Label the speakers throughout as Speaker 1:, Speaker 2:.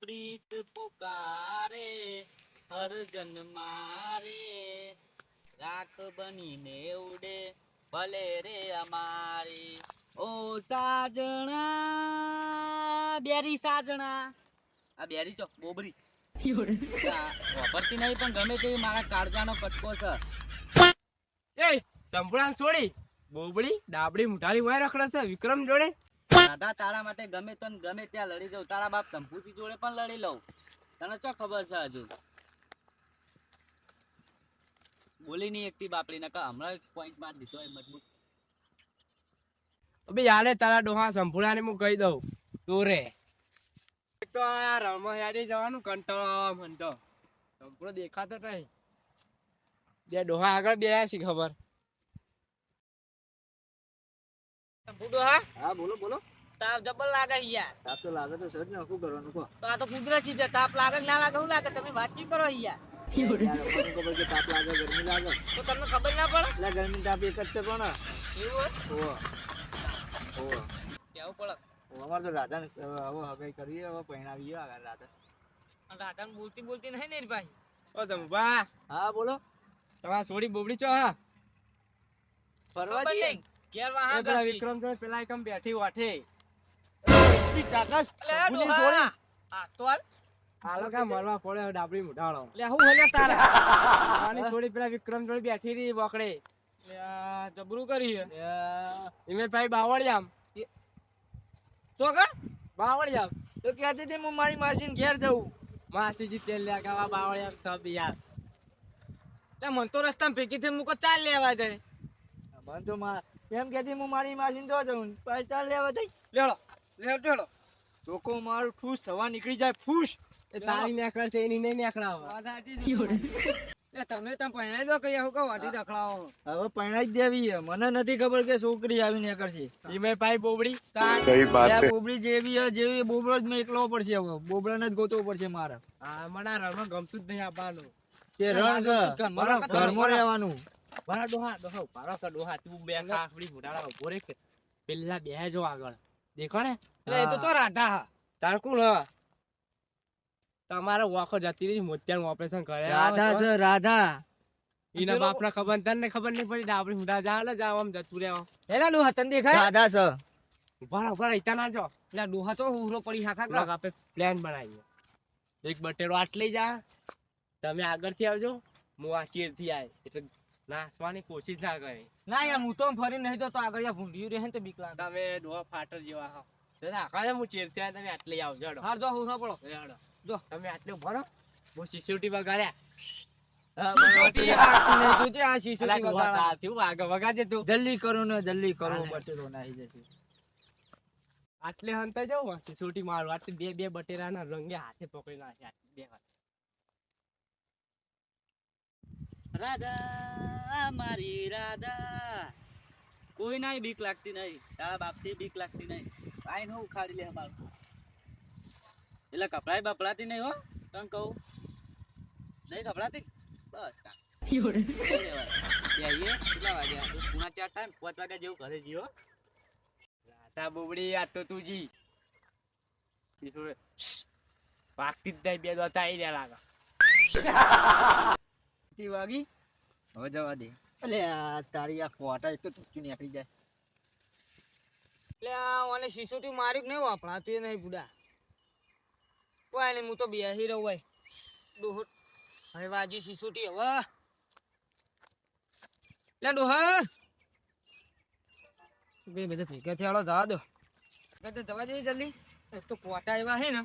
Speaker 1: પ્રીત પુકારે બનીને ઉડે, ભલે રે અમારી. ઓ સાજણા, બેરી સાજણા. આ બેરી ચોક બોબરી. વાપરતી નહીં, પણ ગમે તેવી મારા કાળજાનો કટકો છે.
Speaker 2: એ સંભળાન છોડી. બોબડી, ડાબડી, મુઠાળી વાય રખડે છે, વિક્રમ જોડે.
Speaker 1: દાદા, તારા માટે ગમે તો ગમે ત્યાં લડી જાઉં. તારા બાપ સંપૂતિ જોડે પણ લડી લઉં. તને ચો ખબર છે હજુ? બોલી નહીં એકથી બાપડી નકા હમણાં પોઈન્ટ માર દીધો એ મજબૂત.
Speaker 2: અબે યાલે તારા ડોહા સંપૂર્ણાને હું કહી દઉં. તું રે. તો આ રમહેડી જવાનું કંટાળો મન તો. સંપૂર્ણ દેખાતો નહીં. જે ડોહા આગળ બે છે ખબર.
Speaker 1: સંપૂતો હા?
Speaker 3: હા બોલો બોલો.
Speaker 1: તાપ જબર લાગે યાર.
Speaker 3: તાપ તો લાગે તો સજ ને શું કરવાનું કહો.
Speaker 1: તો આ તો કુદરતી છે તાપ લાગે ના લાગે શું લાગે? તમે વાતચીત કરો યાર?
Speaker 3: યાર, અમને ખબર કે તાપ લાગે ગરમી લાગે.
Speaker 1: તો તમને ખબર ના પડે?
Speaker 3: એટલે ગરમી તાપ એક જ છે પણ.
Speaker 1: એવું
Speaker 3: ઓહો. ઓહો.
Speaker 1: કેવું પડે?
Speaker 3: અમારે તો હવે હગાઈ કરીએ હવે પહેણાવીએ આગળ રાધા
Speaker 1: બોલતી બોલતી નહીં ને ભાઈ?
Speaker 2: ઓ સંભા
Speaker 3: હા બોલો.
Speaker 2: તમારા છોડી બોબડી ચો હા?
Speaker 3: ફરવા જઈએ?
Speaker 1: ઘેર
Speaker 2: એ
Speaker 1: વાહા
Speaker 2: પેલા વિક્રમ જોડે પેલા એકમ બેઠી વાઠે.
Speaker 3: કાકાશ,
Speaker 1: લે આ
Speaker 2: સંપૂની
Speaker 1: ડોહા.
Speaker 2: છોડી.
Speaker 1: આ તો હાલ.
Speaker 2: કા મરવા પડે ડાબડી મુઠાળો
Speaker 1: લે હું હલ્યા તારા?
Speaker 2: આની છોડી પેલા વિક્રમ જોડે બેઠી રહી બોકડે.
Speaker 1: જબરું કરી હે.
Speaker 2: ભાઈ બાવળિયામ.
Speaker 1: ચોકડ
Speaker 2: બાવળિયામ.
Speaker 3: તો કહેતી હતી હું મારી માસીને ઘેર જવું
Speaker 2: માસીજી તેલ લ્યા કાવા બાવળિયામ સબ યાર.
Speaker 1: લે મન તો રસ્તામાં ભેગી થી મૂકો ચાલ લેવા જાય.
Speaker 3: મન તો મા એમ કેતી હું મારી માસીને જો જઉં. પૈસા લેવા જઈ.
Speaker 1: લેડો લેડો લેડો
Speaker 3: ચોકો મારું ઠૂસ હવા નીકળી જાય ફૂસ.
Speaker 2: એ તારી નેકળા છે એની નહીં નેકળાવા.
Speaker 1: તમે તમે પહેણાઈ દો કઈ હું કહું વાટી રખડાવો
Speaker 3: હવે પહેણાઈ દેવી મને નથી ખબર કે છોકરી આવી નીકળશે.
Speaker 2: ધીમે ભાઈ બોબડી?
Speaker 4: સહી વાત છે.
Speaker 3: બોબડી જેવી જેવી બોબડો જ મેં એકલો પડશે હવે. બોબડાને જ ગોતવો પડશે મારે.
Speaker 2: હા મને રણમાં ગમતું જ નહીં આપવાનું
Speaker 3: તે રણ
Speaker 1: ઘરમાં
Speaker 3: રહેવાનું.
Speaker 2: મારા ડોહા ડોહા ઉભારો કર ડોહા તું બે કાકડી ફૂટાડા ઊભો રે પેલા બે જો આગળ દેખો ને
Speaker 1: એ તો તો રાઢા
Speaker 2: તાર કોણ હ તમારે વાખો જતી રહી મોતિયાનું ઓપરેશન કરે
Speaker 3: રાધા છે રાધા
Speaker 2: એના
Speaker 1: બાપ
Speaker 2: ના ખબર તને ખબર નહીં પડી આપડી ફૂટા જા લે જા આમ જતું રહેવા
Speaker 1: એના ડોહા તને દેખાય
Speaker 3: રાધા છે
Speaker 2: ઊભા ઊભા રહો, ના જો
Speaker 1: એટલે ડોહા તો હુરો પડી હાખા કર
Speaker 2: આપણે પ્લાન બનાવીએ એક બટેરો આટલી જા તમે આગળથી આવજો હું આ ચીરથી આય એટલે નાસવાની કોશિશ ના કરી.
Speaker 1: ના યાર હું તો ફરી નહીં જતો આગળ યાર ભૂંડિયું રહે ને તો બીક લાગે.
Speaker 2: તમે ડોહા ફાટર જેવા હો. તો આખા હું ચીરથી આય તમે આટલી આવજો.
Speaker 1: હાર જો હું પડો. જો.
Speaker 2: તમે આટલે ભરો હું સિક્યુરિટી વગાડ્યા.
Speaker 3: જલ્દી કરો ને જલ્દી કરો. બટેરો નાહી જશે.
Speaker 2: આટલે હંતા જાઉં સિક્યુરિટી મારું આટલે બે બે બટેરાના રંગે હાથે પકડી નાખ્યા બે હાથ.
Speaker 1: રાધા મારી રાધા. કોઈ નાય બીક લાગતી નહીં તારા બાપથી બીક લાગતી નહીં આઈને હું ઉખાડી લે અમારું. એટલે કપડાય બપડાતી નહીં હો તને કહું. નહીં કપડાતી બસ. કેટલા ચાર ને પાંચ વાગ્યા જેવું ઘરે હો.
Speaker 2: રાધા બોબડી આ તો તું જી. સિક્યુરિટી વાગતી જ નહીં બે દોતા આવી રહ્યા લાગે.
Speaker 3: વાગી? હવે જવા દે. એટલે તારી આ કોટા એક તો તુચ્ચું નીકળી જાય.
Speaker 1: એટલે ઓને શીશોટી માર્યું નહીં વાપરાતું નહીં બુડા. કોઈ નહીં હું તો બેસી રહું ભાઈ ડોહો, હવે વાજી શીશોટી, હવે. લે, ડોહ. બે બધા ભેગા થયા જવા દો. જવા જઈએ જલ્દી. તો કોટા એવા હે ને.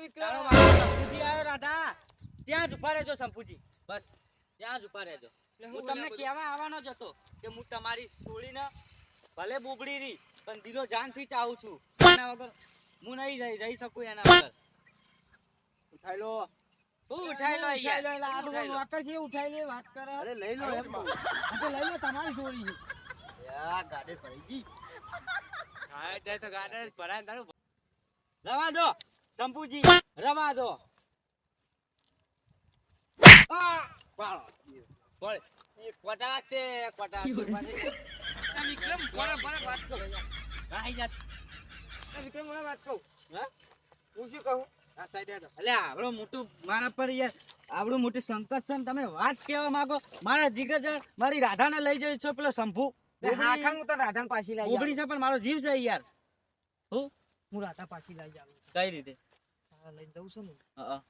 Speaker 1: વિક્રમ. સંપુજી આવ્યો રાધા. ત્યાં જ ઊભા રહેજો સંપુજી. બસ ત્યાં જ ઊભા રહેજો. હું તમને કહેવા આવવાનો જ હતો કે હું તમારી છોડીને ભલે બુબડી રહી પણ દીધો જાનથી ચાહું છું. એના વગર હું નહીં રહી રહી શકું એના વગર.
Speaker 3: ઉઠાઈ લો
Speaker 1: ઉઠાઈ લો યાર ઉઠાઈ લો.
Speaker 3: ઉઠાઈ લે વાત કરે. અરે લઈ લો એમ
Speaker 1: લઈ લો તમારી છોડી
Speaker 3: ગાડે પડી
Speaker 2: હા તો ગાડે ભરાય તારું.
Speaker 1: રવા દો. સંપુજી રવા દો.
Speaker 2: કોટાક છે કોટાક વિક્રમ વાત વિક્રમ વાત કહું?
Speaker 1: હા?
Speaker 2: હું શું કહું? આ સાઈડ હેડો
Speaker 1: એટલે આવડો મોટું મારા પર યાર આવડું મોટું સંકટ છે ને તમે વાત કહેવા માંગો? મારા જીગર મારી રાધાને લઈ જઈ છો પેલો શંભુ.
Speaker 2: હા તો રાધાને પાછી લઈ
Speaker 1: છે પણ મારો જીવ છે યાર. હું?
Speaker 2: હું રાતા પાછી લઈ જાઉં
Speaker 1: કઈ રીતે?
Speaker 2: લઈને જઉં છું ને.
Speaker 1: હા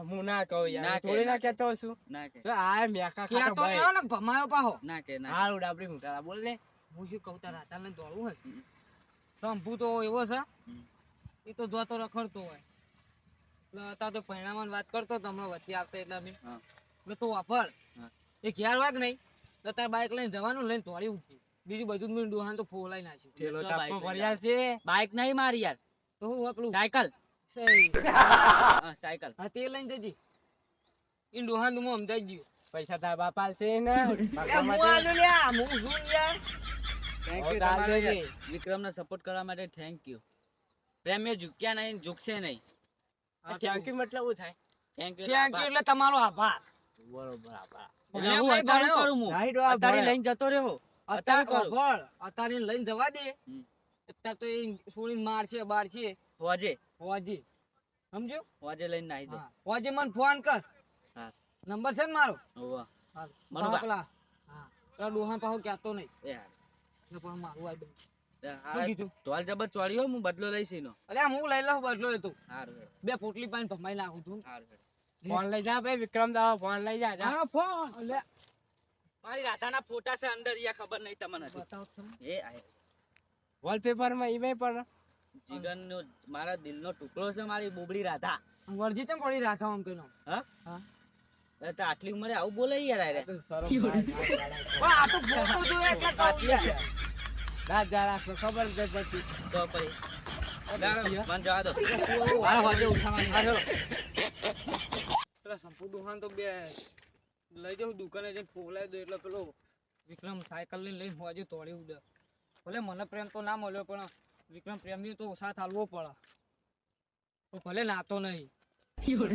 Speaker 2: હું. ના કહું યાર.
Speaker 1: કે,
Speaker 2: થોડી ના
Speaker 1: ના કે.
Speaker 2: છું.
Speaker 1: ના કે
Speaker 2: આ મેકા
Speaker 4: ક્યાં તો
Speaker 2: ભાઈ.
Speaker 4: ભમાયો પાહો.
Speaker 1: ના કે ના
Speaker 2: હારું ડાબડી હું તારા બોલ ને.
Speaker 4: હું શું કહું તાર રાતા લઈને દોડવું હોય
Speaker 1: હમ.
Speaker 4: શંભુ તો એવો છે. એ તો જોતો રખડતો હોય. એટલે અત્યારે તો પરિણામ વાત કરતો તો વચ્ચે આવતા એટલે અમે.
Speaker 1: હા.
Speaker 4: એટલે તું વાપર.
Speaker 1: હા.
Speaker 4: એ ખ્યાલ વાગ નહીં. તો તાર બાઈક લઈને જવાનું લઈને દોડી ઉઠી બીજું બધું મેં દોહાન તો ફોલાઈ નાખ્યું.
Speaker 2: ઠેલો
Speaker 1: લઈને
Speaker 2: ભર્યા છે?
Speaker 1: બાઇક નહીં મારી યાર.
Speaker 4: તો હું આપણું
Speaker 1: સાયકલ. હા સાયકલ.
Speaker 4: હા તે લઈને જજી. એ દોહાન હું સમજાઈ ગયું.
Speaker 2: પૈસા તારા બાપા છે ને.
Speaker 4: હું આલ્યો લ્યા હું શું યાર?
Speaker 1: થેન્ક યુ તમારો. વિક્રમને સપોર્ટ કરવા માટે થેન્ક યુ પ્રેમ એ ઝૂક્યા નહીં ઝૂકશે નહીં.
Speaker 2: થેન્ક યુ મતલબ શું થાય?
Speaker 1: થેન્ક યુ
Speaker 4: થેન્ક યુ એટલે તમારો આભાર.
Speaker 2: બરોબર આભાર.
Speaker 1: હું અત્યારે કરું હું. અત્યારે લઈને જતો રહ્યો.
Speaker 4: અત્યારે
Speaker 1: અત્યારે
Speaker 4: અત્યારે લઈને જવા દે. અત્યારે તો એ સોળી માર છે બાર છે.
Speaker 1: હોજે.
Speaker 4: હોજી. સમજો
Speaker 1: હોજે લઈને નાહી જાઓ
Speaker 4: હા. મને ફોન કર. નંબર છે ને મારો?
Speaker 1: હોવા.
Speaker 4: હા.
Speaker 1: મનોબા.
Speaker 4: હા. પેલા ડોહા પાહો કહેતો નહીં.
Speaker 1: એ
Speaker 4: પણ મારું આવી બન્યું.
Speaker 1: એ
Speaker 4: શું
Speaker 1: હાર.
Speaker 4: કીધું?
Speaker 1: ઢોલ જબર ચોળ્યો હું બદલો લઈશ એનો.
Speaker 4: અરે હું લઈ લઉં બદલો એ તો. બે પોટલી પાણી ભમાઈ નાખું છું
Speaker 2: ફોન લઈ જા ભાઈ વિક્રમ દાવા ફોન લઈ જા.
Speaker 4: હા ફોન.
Speaker 1: મારી રાધાના ફોટા છે અંદર યા ખબર નહીં તમને
Speaker 4: તમે.
Speaker 1: એ આય.
Speaker 2: વોલપેપરમાં ઈમે પણ
Speaker 1: જીગરનો મારા દિલનો ટુકડો છે મારી બોબડી રાધા.
Speaker 4: વર્જી કેમ પડી રાધા આમ કઈ
Speaker 1: હા?
Speaker 4: હા.
Speaker 1: તો આટલી ઉંમરે આવું બોલે યાર આરે
Speaker 4: આ તો ફોટો જોયો એટલે કહું યાર.
Speaker 2: રાત જા રાખો ખબર જ પડતી
Speaker 1: તો પડી ના, ના, જવા દો.
Speaker 4: હાલો, હોજે ઉઠાવાની. પેલા સંપુ દુકાન તો બે લઈ જાઉં દુકાને જઈને પોલાઈ દો એટલે પેલો વિક્રમ સાયકલ લઈને લઈને હોજે તોડી ઉડે ભલે મને પ્રેમ તો ના મળ્યો પણ વિક્રમ પ્રેમી તો સાથ હાલવો પડે. તો ભલે નાતો નહીં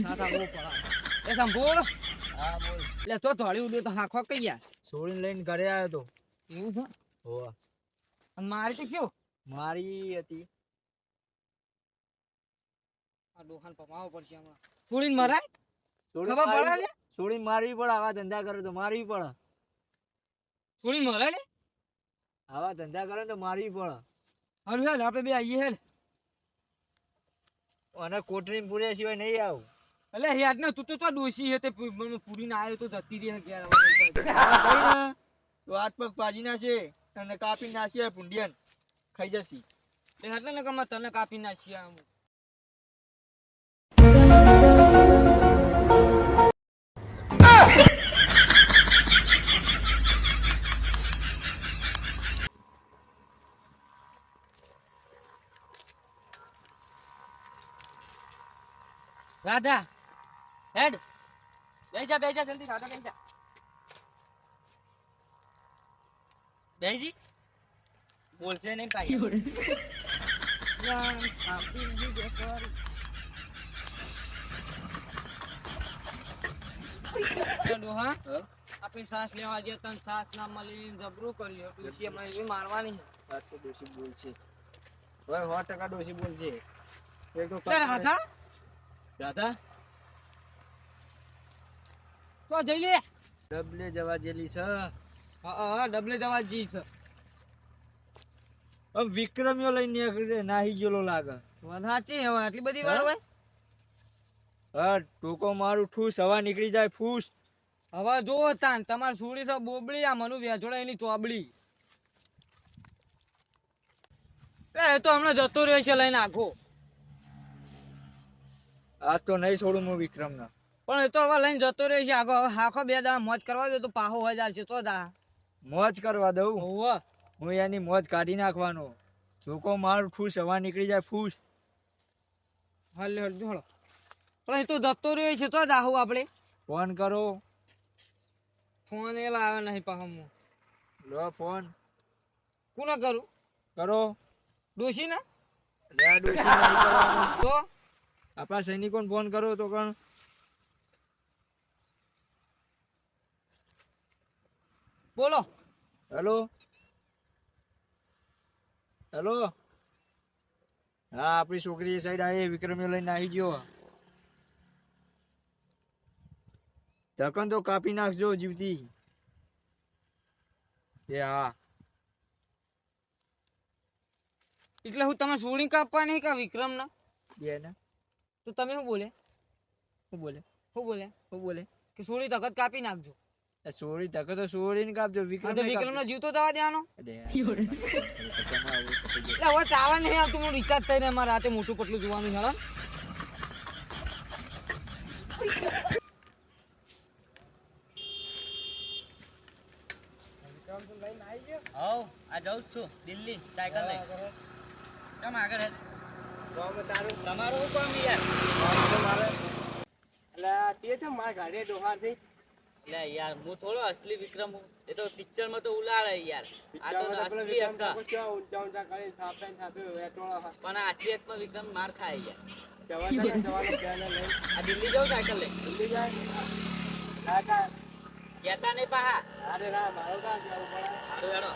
Speaker 4: સાથ હાલવો પડે. એ સંભોળ.
Speaker 2: હા બોલ.
Speaker 4: એટલે તો તોડી ઉડ્યો તો હાખો કઈ ગયા?
Speaker 2: છોડીને લઈને ઘરે આવ્યો તો.
Speaker 4: એવું છે?
Speaker 2: હોવા.
Speaker 4: અને મારી તો કયો?
Speaker 2: મારી હતી.
Speaker 4: આ દુકાન પમાવો પડશે હમણાં. છોડીને મરાય? ખબર પડે લે
Speaker 2: મારવી પડે આવા ધંધા કરે તો મારવી પડે
Speaker 4: છોડીને મરાય ને
Speaker 2: આવા ધંધા કરે તો મારવી પડે
Speaker 4: હારું હેલ આપણે બે આવીએ હેલ.
Speaker 2: અને કોટરી પૂર્યા સિવાય નહીં આવું.
Speaker 4: એટલે યાદ ને તું તો ચો ડોસી હે તે પૂરીને આવ્યો તો જતી દે ઘેર
Speaker 2: તો હાથ પગ પાજી નાખશે તને કાપી નાખશે પુંડિયન ખાઈ જશે.
Speaker 4: એટલે એટલે ને તને કાપી નાખીએ આમ
Speaker 1: રાધા હેડ.
Speaker 4: બેજા બેજા જલ્દી. રાધા બેજા
Speaker 1: બેજી બોલશે નહીં કાઈ.
Speaker 4: આપણી શ્વાસ લેવા જઈએ તને સાસ ના મળી જબરું કર્યું. ડોસી અમે મારવાની છે.
Speaker 2: સાત તો ડોશી બોલશે. હવે સો ટકા ડોશી બોલશે એક તો
Speaker 4: રાધા તો જઈ લે.
Speaker 2: ડબલે જવા જેલી છે.
Speaker 4: હા હા ડબલે જવા જી છે.
Speaker 2: હવે વિક્રમ્યો લઈને નીકળે નાહી ગયેલો લાગે.
Speaker 4: સાચી હવે આટલી બધી વાર હોય?
Speaker 2: હા ટોકો મારું ઠૂસ હવા નીકળી જાય ફૂસ.
Speaker 4: હવે જો તાન તમાર સુડી છે બોબડી આ મનુ વેચોડા એની ચોબડી એ તો હમણાં જતો રહ્યો છે લઈને આખો.
Speaker 2: આજ તો નહીં છોડું હું વિક્રમને.
Speaker 4: પણ એ તો હવે લઈને જતો રહે છે. આખો આખો બે દાડા મોજ કરવા દો તો પાહો હજાર છે તો દા.
Speaker 2: મોજ કરવા દઉં?
Speaker 4: હોવ.
Speaker 2: હું એની મોજ કાઢી નાખવાનો. જોકો માર ખુશ હવા નીકળી જાય ફૂસ.
Speaker 4: હાલે જોડો પણ એ તો જતો રહ્યો છે તો દાહુ આપણે.
Speaker 2: ફોન કરો.
Speaker 4: ફોન એ લાવે નહીં પાહો હું.
Speaker 2: લો ફોન.
Speaker 4: કોને કરું?
Speaker 2: કરો.
Speaker 4: ડોશી ને
Speaker 2: લે આ ડોશી નહીં કરવાનું.
Speaker 4: તો?
Speaker 2: આપણા સૈનિકોને ફોન કરો તો કણ
Speaker 4: બોલો.
Speaker 3: હેલો. હેલો. હા આપણી છોકરી એ સાઈડ આવી વિક્રમે લઈને આવી ગયો. ઢક્કન તો કાપી નાખજો જીવતી. એ હા.
Speaker 4: એટલે હું તમે સોળી કાપવાની કે વિક્રમ ના
Speaker 3: બે ને
Speaker 4: તો તમે શું બોલે?
Speaker 3: શું બોલે?
Speaker 4: શું બોલે?
Speaker 3: શું બોલે?
Speaker 4: કે સોળી તકત કાપી નાખજો.
Speaker 3: સોળી સોરી તો સોળી ને કાપજો વિક્રમ
Speaker 4: તો વિક્રમ નો જીવ તો દવા દેવાનો. એટલે હવે ચાવા નહીં આવતું હું રિચાર્જ થઈને અમારે રાતે મોટું પટલું જોવાનું હેલો.
Speaker 1: હવ આ જાઉં છું દિલ્હી સાયકલ લઈ. ચમ આગળ હેડ તમારું કામ યાર?
Speaker 2: એટલે તે છે મારા ગાડી ડોહા થઈ
Speaker 1: એટલે યાર હું થોડો અસલી વિક્રમ એ તો પિક્ચરમાં તો ઉલાડે યાર. આ તો અસલી હતા
Speaker 2: ઊંચા ઊંચા કરીને થાપે થાપે વેટોળા
Speaker 1: પણ આ અસલિયતમાં વિક્રમ માર ખાય યાર.
Speaker 2: જવા લઈ.
Speaker 1: આ દિલ્હી જાઉં સાયકલ લઈ
Speaker 2: જલ્દી જાય. કાકા
Speaker 1: કહેતા નહીં પાહા.
Speaker 2: અરે ના મારો કામ જવું પડે.
Speaker 1: સારું હેડો.